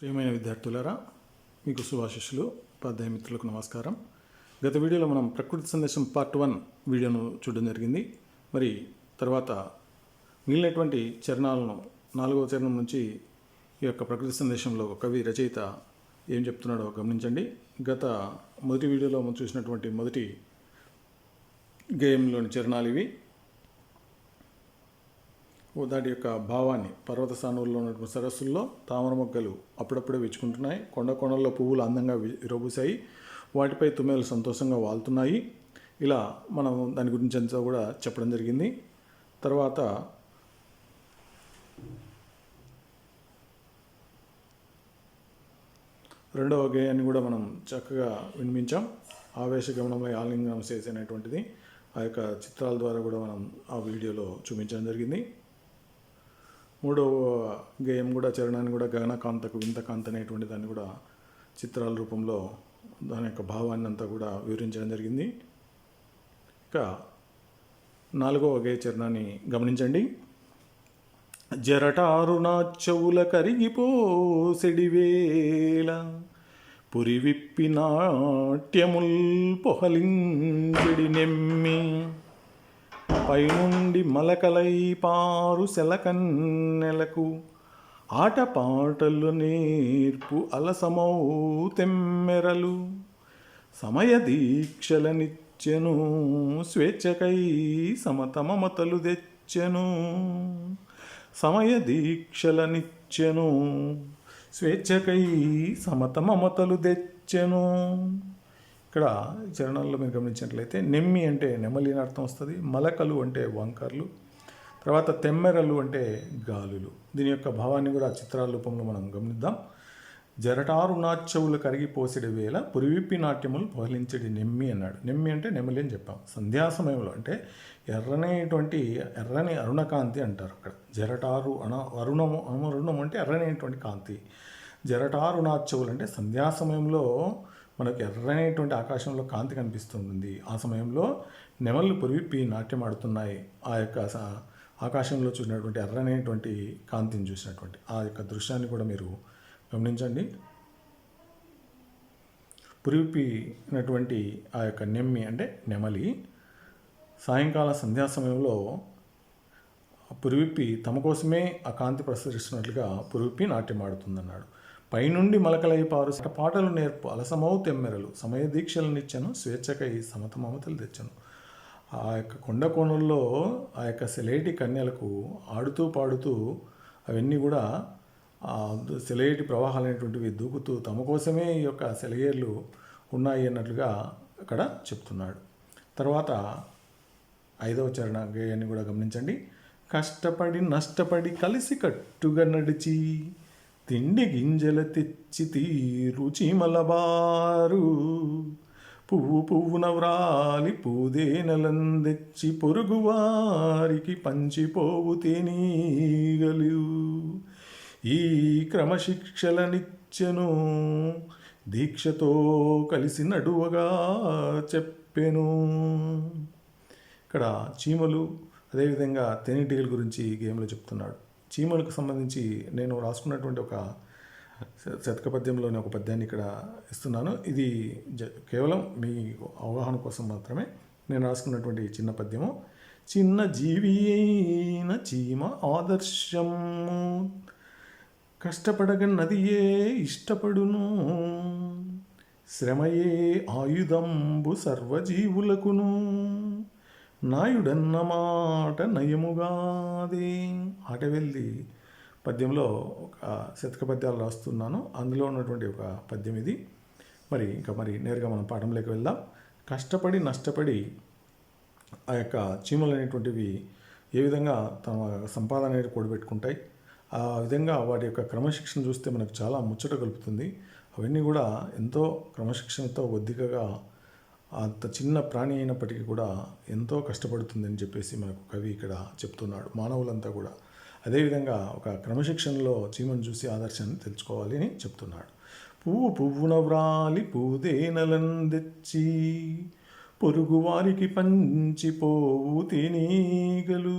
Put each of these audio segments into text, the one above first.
ప్రియమైన విద్యార్థులారా మీకు శుభాశిష్యులు ఉపాధ్యాయ మిత్రులకు నమస్కారం. గత వీడియోలో మనం ప్రకృతి సందేశం పార్ట్ వన్ వీడియోను చూడడం జరిగింది. మరి తర్వాత మిగిలినటువంటి చరణాలను నాలుగవ చరణం నుంచి ఈ యొక్క ప్రకృతి సందేశంలో కవి రచయిత ఏం చెప్తున్నాడో గమనించండి. గత మొదటి వీడియోలో మనం చూసినటువంటి మొదటి గేయంలోని చరణాలు ఇవి. దాటి యొక్క భావాన్ని పర్వత స్థానంలో ఉన్నటువంటి సరస్సుల్లో తామర మొగ్గలు అప్పుడప్పుడే విచ్చుకుంటున్నాయి కొండ కొండల్లో పువ్వులు అందంగా వి- విరబూసాయి. వాటిపై తుమ్మెలు సంతోషంగా వాలుతున్నాయి ఇలా మనం దాని గురించి అంతా కూడా చెప్పడం జరిగింది. తర్వాత రెండవ గేయాన్ని కూడా మనం చక్కగా వినిపించాం ఆవేశ గమనంలో ఆలింగనం చేసి ఆ యొక్క చిత్రాల ద్వారా కూడా మనం ఆ వీడియోలో చూపించడం జరిగింది. మూడవ గేయం కూడా చరణాన్ని కూడా గగనకాంతకు వింతకాంత అనేటువంటి దాన్ని కూడా చిత్రాల రూపంలో దాని యొక్క భావాన్ని అంతా కూడా వివరించడం జరిగింది. ఇక నాలుగవ గేయ చరణాన్ని గమనించండి. జరటారుణాచవుల చెవుల కరిగిపోసెడివేళ పురి విప్పి నాట్యముల్ పొహలించెడి నెమ్మి. పైనుండి మలకలై పారు సెలకన్నెలకు ఆటపాటలు నేర్పు అలసమౌ తెమ్మెరలు. సమయ దీక్షలనిచ్చెను స్వేచ్ఛకై సమతమమతలు తెచ్చెను. సమయ దీక్షలనిచ్చెను స్వేచ్ఛకై సమతమమతలు తెచ్చెను. ఇక్కడ ఈ మీరు గమనించినట్లయితే నెమ్మి అంటే నెమలి అని అర్థం వస్తుంది మలకలు అంటే వంకర్లు తర్వాత తెమ్మెరలు అంటే గాలులు. దీని యొక్క భావాన్ని కూడా చిత్రాల రూపంలో మనం గమనిద్దాం. జరటారు నాట్యములు కరిగిపోసిడి వేళ పురివిప్పి నాట్యములు పొహలించడి నెమ్మి అన్నాడు. నెమ్మి అంటే నెమలి అని చెప్పాం. సంధ్యా సమయంలో అంటే ఎర్రనేటువంటి ఎర్రని అరుణకాంతి అంటారు అక్కడ. జరటారు అణ అరుణము అరుణం అంటే ఎర్రనేటువంటి కాంతి. జరటారు అంటే సంధ్యా సమయంలో మనకు ఎర్రనేటువంటి ఆకాశంలో కాంతి కనిపిస్తుంది ఆ సమయంలో నెమళ్ళు పురివిప్పి నాట్యం ఆడుతున్నాయి. ఆ యొక్క ఆకాశంలో చూసినటువంటి ఎర్రనేటువంటి కాంతిని చూసినటువంటి ఆ యొక్క దృశ్యాన్ని కూడా మీరు గమనించండి. పురివిప్పినటువంటి ఆ యొక్క నెమ్మి అంటే నెమలి సాయంకాల సంధ్యా సమయంలో పురివిప్పి తమ కోసమే ఆ కాంతి ప్రసరిస్తున్నట్లుగా పురివిప్పి నాట్యం ఆడుతుందన్నాడు. పైనుండి మలకలై పారు పాటలు నేర్పు అలసమౌ తెమ్మెరలు. సమయ దీక్షలనిచ్చాను స్వేచ్ఛకై సమత మమతలు తెచ్చాను. ఆ యొక్క కొండ కోణంలో ఆ యొక్క సెలైటి కన్యలకు ఆడుతూ పాడుతూ అవన్నీ కూడా ఆ సెలయేటి ప్రవాహాలు అనేటువంటివి దూకుతూ తమ కోసమే ఈ యొక్క సెలయేర్లు ఉన్నాయి అన్నట్లుగా అక్కడ చెప్తున్నాడు. తర్వాత ఐదవ చరణ గేయాన్ని కూడా గమనించండి. కష్టపడి నష్టపడి కలిసి కట్టుగా నడిచి తిండి గింజల తెచ్చి తీరు చీమలబారు పువ్వు పువ్వున వ్రాలి పూదేనలందెచ్చి పొరుగువారికి పంచిపోవు తేనీగలు. ఈ క్రమశిక్షలనిచ్చెను దీక్షతో కలిసి నడువగా చెప్పెను. ఇక్కడ చీమలు అదేవిధంగా తేనెటీగల గురించి ఈ గేమ్లో చెప్తున్నాడు. చీమలకు సంబంధించి నేను రాసుకున్నటువంటి ఒక శతక పద్యంలోని ఒక పద్యాన్ని ఇక్కడ ఇస్తున్నాను. ఇది జ- కేవలం మీ అవగాహన కోసం మాత్రమే నేను రాసుకున్నటువంటి చిన్న పద్యము. చిన్న జీవి అయిన చీమ ఆదర్శము కష్టపడగ నదియే ఇష్టపడును. శ్రమయే ఆయుధంబు సర్వజీవులకును. నాయుడన్న మాట నయముగాదే. ఆటవెల్లి పద్యంలో ఒక శతక పద్యాలు రాస్తున్నాను. అందులో ఉన్నటువంటి ఒక పద్యం ఇది. మరి ఇంకా మరి నేరుగా మనం పాఠంలోకి వెళ్దాం. కష్టపడి నష్టపడి ఆ యొక్క చీమలు అనేటువంటివి ఏ విధంగా తమ సంపాదన అనేది కూడబెట్టుకుంటాయి? ఆ విధంగా వాటి యొక్క క్రమశిక్షణ చూస్తే మనకు చాలా ముచ్చట కలుపుతుంది. అవన్నీ కూడా ఎంతో క్రమశిక్షణతో ఒద్దికగా అంత చిన్న ప్రాణి అయినప్పటికీ కూడా ఎంతో కష్టపడుతుందని చెప్పేసి మనకు కవి ఇక్కడ చెప్తున్నాడు మానవులంతా కూడా. అదేవిధంగా ఒక క్రమశిక్షణలో చీమను చూసి ఆదర్శాన్ని తెలుసుకోవాలి అని చెప్తున్నాడు. పువ్వు పువ్వున వ్రాలి పూదేనలందెచ్చి పొరుగు వారికి పంచిపోవు తేనీగలు.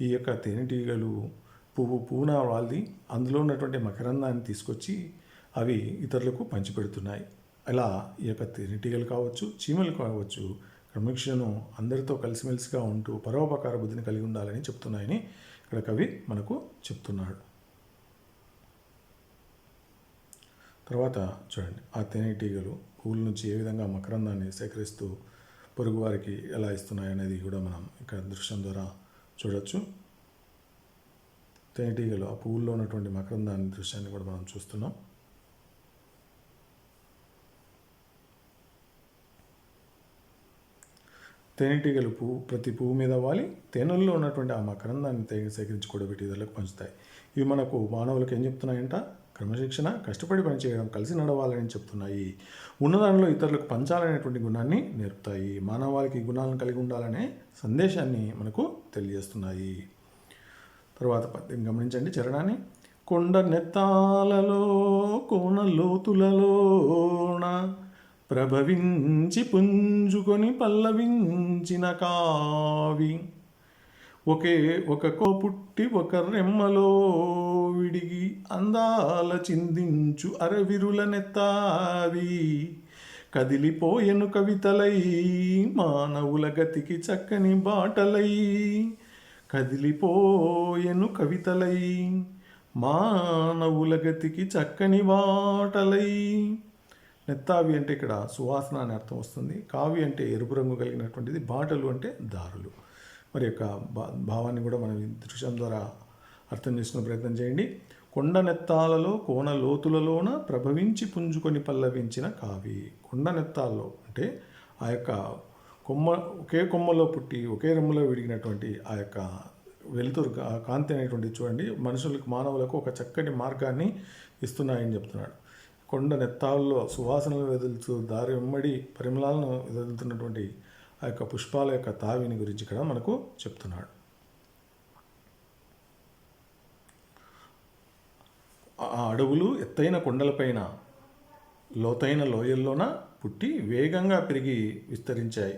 ఈ యొక్క తేనెటీగలు పువ్వు పూన వాళ్ళది అందులో ఉన్నటువంటి మకరందాన్ని తీసుకొచ్చి అవి ఇతరులకు పంచిపెడుతున్నాయి. అలా ఈ యొక్క తేనెటీగలు కావచ్చు చీమలు కావచ్చు క్రమశిక్షను అందరితో కలిసిమెలిసిగా ఉంటూ పరోపకార బుద్ధిని కలిగి ఉండాలని చెప్తున్నాయని ఇక్కడ కవి మనకు చెప్తున్నాడు. తర్వాత చూడండి ఆ తేనెటీగలు పువ్వుల నుంచి ఏ విధంగా మకరందాన్ని సేకరిస్తూ పొరుగువారికి ఎలా ఇస్తున్నాయి అనేది కూడా మనం ఇక్కడ దృశ్యం ద్వారా చూడొచ్చు. తేనెటీగలు ఆ పువ్వుల్లో ఉన్నటువంటి మకరందాన్ని దృశ్యాన్ని కూడా మనం చూస్తున్నాం. తేనెటీగలు పువ్వు ప్రతి పువ్వు మీద వాలి తేనెల్లో ఉన్నటువంటి ఆ మకరందాన్ని తే సేకరించి కూడబెట్టి ఇతరులకు పంచుతాయి ఇవి మనకు మానవులకు ఏం చెప్తున్నాయంట? క్రమశిక్షణ కష్టపడి పనిచేయడం కలిసి నడవాలని చెప్తున్నాయి. ఉన్నదానిలో ఇతరులకు పంచాలనేటువంటి గుణాన్ని నేర్పుతాయి. మానవాళికి గుణాలను కలిగి ఉండాలనే సందేశాన్ని మనకు తెలియజేస్తున్నాయి. తర్వాత పద్యం గమనించండి చరణాన్ని. కొండ నెత్తాలలో కోణ లోతులలోనా ప్రభవించి పుంజుకొని పల్లవించిన కావి. ఒకే ఒక కో పుట్టి ఒక రెమ్మలో విడిగి అందాల చిందించు అరవిరుల నెత్తావి. కదిలిపోయెను కవితలై మానవుల గతికి చక్కని బాటలై. కదిలిపోయెను కవితలై మానవుల గతికి చక్కని బాటలై. నెత్తావి అంటే ఇక్కడ సువాసన అని అర్థం వస్తుంది. కావి అంటే ఎరుపు రంగు కలిగినటువంటిది బాటలు అంటే దారులు. మరి యొక్క భా భావాన్ని కూడా మనం దృశ్యం ద్వారా అర్థం చేసుకునే ప్రయత్నం చేయండి. కొండ నెత్తాలలో కోన లోతులలోన ప్రభవించి పుంజుకొని పల్లవించిన కావి. కొండ నెత్తాల్లో అంటే ఆ యొక్క కొమ్మ ఒకే కొమ్మలో పుట్టి ఒకే రెమ్మలో విడిగినటువంటి ఆ యొక్క వెలుతురు కాంతి అనేటువంటిది చూడండి. మనుషులకు మానవులకు ఒక చక్కటి మార్గాన్ని ఇస్తున్నాయని చెప్తున్నాడు. కొండ నెత్తాల్లో సువాసనలు వెదులుతూ దారి వెమ్మడి పరిమళాలను వెదులుతున్నటువంటి ఆ యొక్క పుష్పాల యొక్క తావిని గురించి ఇక్కడ మనకు చెప్తున్నాడు. ఆ అడవులు ఎత్తైన కొండలపైన లోతైన లోయల్లోన పుట్టి వేగంగా పెరిగి విస్తరించాయి.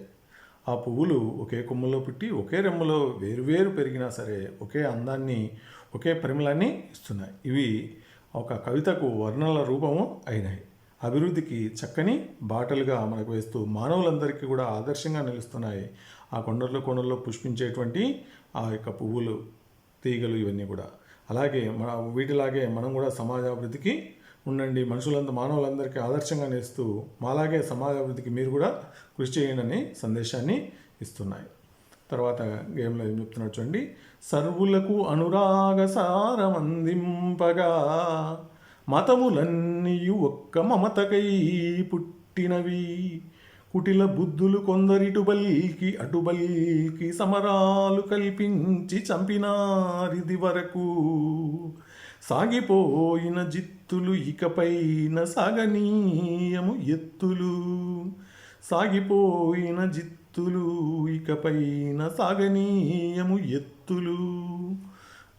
ఆ పువ్వులు ఒకే కొమ్మలో పుట్టి ఒకే రెమ్మలో వేరువేరు పెరిగినా సరే ఒకే అందాన్ని ఒకే పరిమళాన్ని ఇస్తున్నాయి. ఇవి ఒక కవితకు వర్ణల రూపము అయినాయి అభివృద్ధికి చక్కని బాటలుగా మనకు వేస్తూ మానవులందరికీ కూడా ఆదర్శంగా నిలుస్తున్నాయి. ఆ కొండల్లో కొండల్లో పుష్పించేటువంటి ఆ యొక్క పువ్వులు తీగలు ఇవన్నీ కూడా. అలాగే మన వీటిలాగే మనం కూడా సమాజాభివృద్ధికి ఉండండి. మనుషులంతా మానవులందరికీ ఆదర్శంగా నేస్తూ మాలాగే సమాజాభివృద్ధికి మీరు కూడా కృషి చేయండి అనే సందేశాన్ని ఇస్తున్నాయి. తర్వాత గేమ్లో ఏం చెప్తున్నాడు చూడండి. సర్వులకు అనురాగ సారమందింపగా మతములన్నీ ఒక్క మమతకై పుట్టినవి. కుటిల బుద్ధులు కొందరిటు బల్కి అటు బల్కి సమరాలు కల్పించి చంపినారిది వరకు. సాగిపోయిన జిత్తులు ఇకపైన సాగనీయము ఎత్తులు. సాగిపోయిన ఎత్తులు ఇకపైన సాగనీయము ఎత్తులు.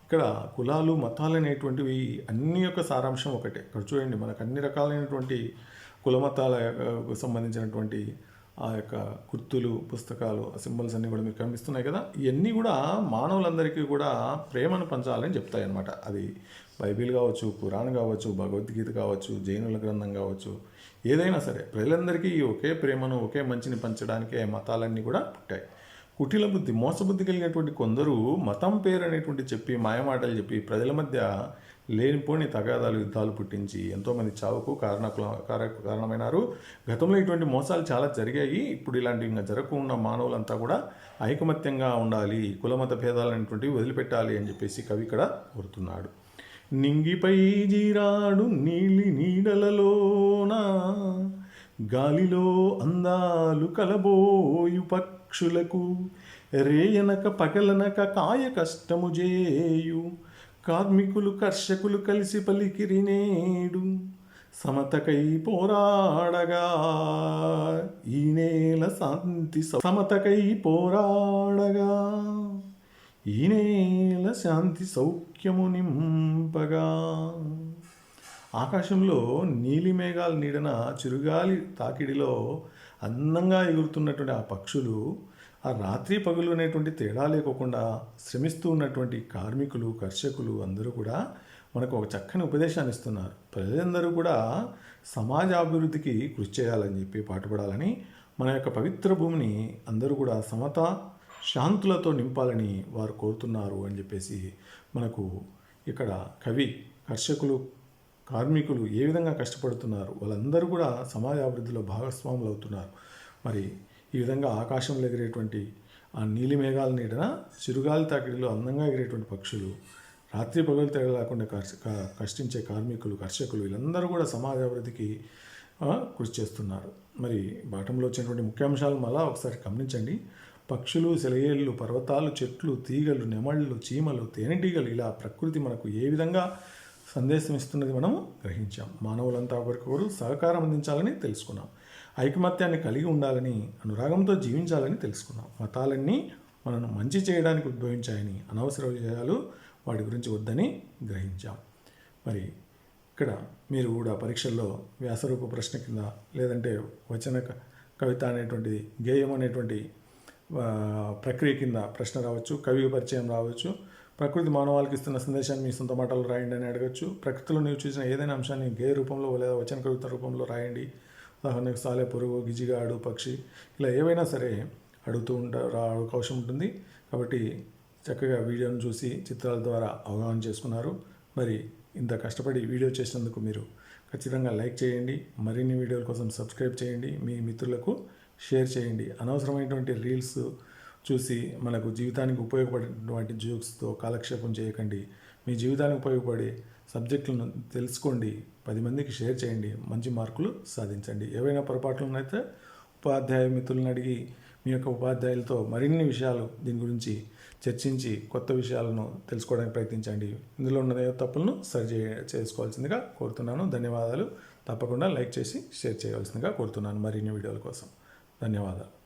ఇక్కడ కులాలు మతాలు అనేటువంటివి అన్ని యొక్క సారాంశం ఒకటే. ఇక్కడ చూడండి మనకు అన్ని రకాలైనటువంటి కుల మతాల యొక్క సంబంధించినటువంటి ఆ యొక్క గుర్తులు పుస్తకాలు సింబల్స్ అన్నీ కూడా మీకు కనిపిస్తున్నాయి కదా. ఇవన్నీ కూడా మానవులందరికీ కూడా ప్రేమను పంచాలని చెప్తాయి అన్నమాట అది బైబిల్ కావచ్చు పురాణం కావచ్చు భగవద్గీత కావచ్చు జైనుల గ్రంథం కావచ్చు ఏదైనా సరే ప్రజలందరికీ ఈ ఒకే ప్రేమను ఒకే మంచిని పంచడానికే మతాలన్నీ కూడా పుట్టాయి. కుటిల బుద్ధి మోసబుద్ధి కలిగినటువంటి కొందరు మతం పేరు అనేటువంటి చెప్పి మాయమాటలు చెప్పి ప్రజల మధ్య లేనిపోని తగాదాలు యుద్ధాలు పుట్టించి ఎంతోమంది చావుకు కారణ కారణమైనారు. గతంలో ఇటువంటి మోసాలు చాలా జరిగాయి. ఇప్పుడు ఇలాంటివి ఇంకా జరగకుండా మానవులంతా కూడా ఐకమత్యంగా ఉండాలి కులమత భేదాలు అనేటువంటివి వదిలిపెట్టాలి అని చెప్పేసి కవి ఇక్కడ కోరుతున్నాడు. నింగిపై జీరాడు నీలి నీడలలోన గాలిలో అందాలు కలబోయు పక్షులకు రేయనక పగలనక కాయ కష్టము చేయు కార్మికులు కర్షకులు కలిసి పలికిరి నేడు సమతకై పోరాడగా ఈ నేల శాంతి సమతకై పోరాడగా ఈ నేల శాంతి సౌఖ్యము నింపగా. ఆకాశంలో నీలి మేఘాల నీడన చిరుగాలి తాకిడిలో అందంగా ఎగురుతున్నటువంటి ఆ పక్షులు ఆ రాత్రి పగులు అనేటువంటి తేడా లేకోకుండా శ్రమిస్తూ ఉన్నటువంటి కార్మికులు కర్షకులు అందరూ కూడా మనకు ఒక చక్కని ఉపదేశాన్ని ఇస్తున్నారు. ప్రజలందరూ కూడా సమాజ అభివృద్ధికి కృషి చేయాలని చెప్పి పాటుపడాలని మన యొక్క పవిత్ర భూమిని అందరూ కూడా సమత శాంతులతో నింపాలని వారు కోరుతున్నారు అని చెప్పేసి మనకు ఇక్కడ కవి కర్షకులు కార్మికులు ఏ విధంగా కష్టపడుతున్నారు? వాళ్ళందరూ కూడా సమాజ అభివృద్ధిలో భాగస్వాములు అవుతున్నారు. మరి ఈ విధంగా ఆకాశంలో ఎగిరేటువంటి ఆ నీలి మేఘాల నీడన చిరుగాలి తాకిడిలో అందంగా ఎగిరేటువంటి పక్షులు రాత్రి పగలు తేడా లేకుండా క- కష్టించే కార్మికులు కర్షకులు వీళ్ళందరూ కూడా సమాజ అభివృద్ధికి కృషి చేస్తున్నారు. మరి బాటంలో వచ్చినటువంటి ముఖ్యాంశాలు మళ్ళా ఒకసారి గమనించండి. పక్షులు సెలయేళ్ళు పర్వతాలు చెట్లు తీగలు నెమళ్ళు చీమలు తేనెటీగలు ఇలా ప్రకృతి మనకు ఏ విధంగా సందేశం ఇస్తున్నది మనము గ్రహించాం. మానవులంతా ఒకరికొకరు సహకారం అందించాలని తెలుసుకున్నాం. ఐకమత్యాన్ని కలిగి ఉండాలని అనురాగంతో జీవించాలని తెలుసుకున్నాం. మతాలన్నీ మనను మంచి చేయడానికి ఉద్భవించాయని అనవసర విజయాలు వాటి గురించి వద్దని గ్రహించాం. మరి ఇక్కడ మీరు కూడా పరీక్షల్లో వ్యాసరూప ప్రశ్న కింద లేదంటే వచన కవిత అనేటువంటిది గేయం అనేటువంటి ప్రక్రియ కింద ప్రశ్న రావచ్చు కవి పరిచయం రావచ్చు. ప్రకృతి మానవాళికి ఇస్తున్న సందేశాన్ని మీ సొంత మాటలు రాయండి అని అడగచ్చు. ప్రకృతిలో నీవు చూసిన ఏదైనా అంశాన్ని గేయ రూపంలో లేదా వచన కవిత రూపంలో రాయండి. ఉదాహరణకు సాలె పురుగు గిజిగాడు పక్షి ఇలా ఏవైనా సరే అడుగుతూ ఉంటారు రా అవకాశం ఉంటుంది. కాబట్టి చక్కగా వీడియోను చూసి చిత్రాల ద్వారా అవగాహన చేసుకున్నారు. మరి ఇంత కష్టపడి వీడియో చేసినందుకు మీరు ఖచ్చితంగా లైక్ చేయండి. మరిన్ని వీడియోల కోసం సబ్స్క్రైబ్ చేయండి. మీ మిత్రులకు షేర్ చేయండి. అనవసరమైనటువంటి రీల్స్ చూసి మనకు జీవితానికి ఉపయోగపడేటువంటి జోక్స్తో కాలక్షేపం చేయకండి. మీ జీవితానికి ఉపయోగపడే సబ్జెక్టులను తెలుసుకోండి. పది మందికి షేర్ చేయండి. మంచి మార్కులు సాధించండి. ఏవైనా పొరపాట్లు ఉన్నైతే ఉపాధ్యాయ మిత్రులను అడిగి మీ యొక్క ఉపాధ్యాయులతో మరిన్ని విషయాలు దీని గురించి చర్చించి కొత్త విషయాలను తెలుసుకోవడానికి ప్రయత్నించండి. ఇందులో ఉన్న తప్పులను సరి చేసుకోవాల్సిందిగా కోరుతున్నాను. ధన్యవాదాలు. తప్పకుండా లైక్ చేసి షేర్ చేయవలసిందిగా కోరుతున్నాను. మరిన్ని వీడియోల కోసం. ధన్యవాదాలు.